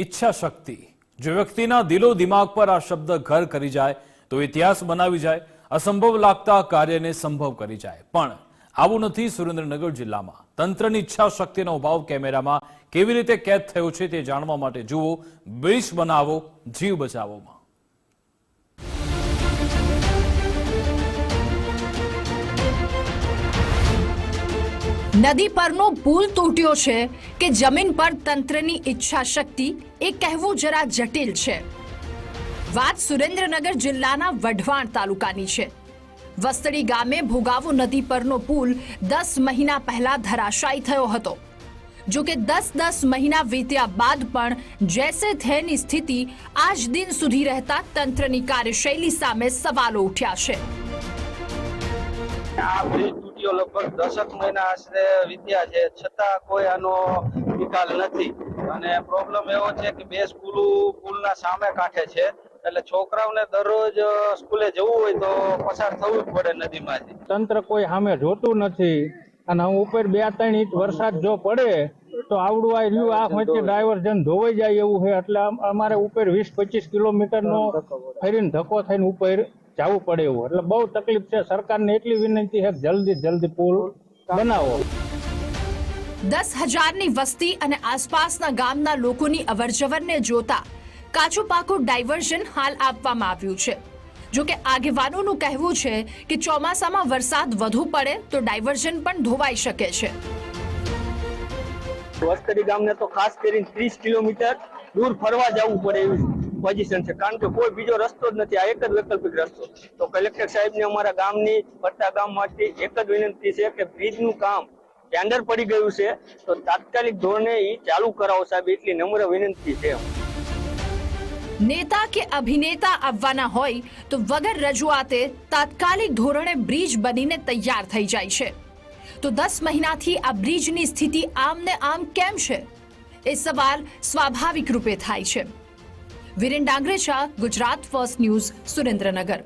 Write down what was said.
ઈચ્છા શક્તિ જો વ્યક્તિના દિલો દિમાગ પર આ શબ્દ ઘર કરી જાય, તો ઇતિહાસ બનાવી જાય, અસંભવ લાગતા કાર્યને સંભવ કરી જાય. પણ આવું નથી સુરેન્દ્રનગર જિલ્લામાં. તંત્રની ઈચ્છા શક્તિનો અભાવ કેમેરામાં કેવી રીતે કેદ થયો છે તે જાણવા માટે જુઓ. બ્રિજ બનાવો, જીવ બચાવોમાં. નદી પરનો પુલ તૂટ્યો છે કે જમીન પર તંત્રની ઈચ્છા શક્તિ એ કહેવું જરા જટિલ છે. વાત સુરેન્દ્રનગર જિલ્લાના વઢવાણ તાલુકાની છે. વસ્તડી ગામે ભોગાવો નદી પરનો પુલ દસ મહિના પહેલા ધરાશાયી થયો હતો. જો કે દસ દસ મહિના વીત્યા બાદ પણ જૈસે થેની સ્થિતિ આજ દિન સુધી રહેતા તંત્રની કાર્યશૈલી સામે સવાલો ઉઠ્યા છે. આ લગભગ દશક મહિના આશરે વિદ્યા છે. છતાં કોઈ આનો નિકાલ નથી. અને પ્રોબ્લેમ એવો છે કે બે સ્કૂલો પુલના સામે કાંઠે છે. એટલે છોકરાઓને દરરોજ સ્કૂલે જવું હોય તો પસાર થવું જ પડે નદીમાંથી. તંત્ર કોઈ સામે જોતું નથી. અને હું ઉપર બે ત્રણ ઇંચ વરસાદ જો પડે તો આવડું આ રહ્યું આ વચ્ચે ડાયવર્ઝન ધોવાઈ જાય એવું છે. એટલે અમારે ઉપર વીસ પચીસ કિલોમીટરનો ફરીને ધક્કો થઈને ઉપર જવું પડે એવું. એટલે બહુ તકલીફ છે. સરકારને એટલી વિનંતી છે જલ્દી જલ્દી પુલ બનાવો. દસ હજારની વસ્તી અને આસપાસના ગામના લોકોની અવરજવરને જોતા કાચું પાકું ડાયવર્ઝન હાલ આપવામાં આવ્યું છે. જો કે આગેવાનોનું કહેવું છે કે ચોમાસામાં વરસાદ વધુ પડે તો ડાયવર્ઝન પણ ધોવાઈ શકે છે. વસ્તરી ગામને તો ખાસ કરીને ત્રીસ કિલોમીટર દૂર ફરવા જવું પડે એવી પોઝિશન છે. કારણ કે કોઈ બીજો રસ્તો જ નથી. આ એક જ વૈકલ્પિક રસ્તો. તો કલેક્ટર સાહેબને અમારા ગામની ફરતા ગામમાંથી એક જ વિનંતી છે કે બ્રિજનું કામ ટેન્ડર પડી ગયું છે. તો તાત્કાલિક ધોરણે એ ચાલુ કરાવો સાહેબ, એટલી નમ્ર વિનંતી છે. નેતા કે અભિનેતા આવવાના હોય તો વગર રજૂઆતે તાત્કાલિક ધોરણે બ્રિજ બનીને તૈયાર થઈ જાય છે. તો દસ મહિનાથી આ બ્રિજની સ્થિતિ આમને આમ કેમ છે? એ સવાલ સ્વાભાવિક રૂપે થાય છે. Viren Dangarecha Gujarat First News Surendranagar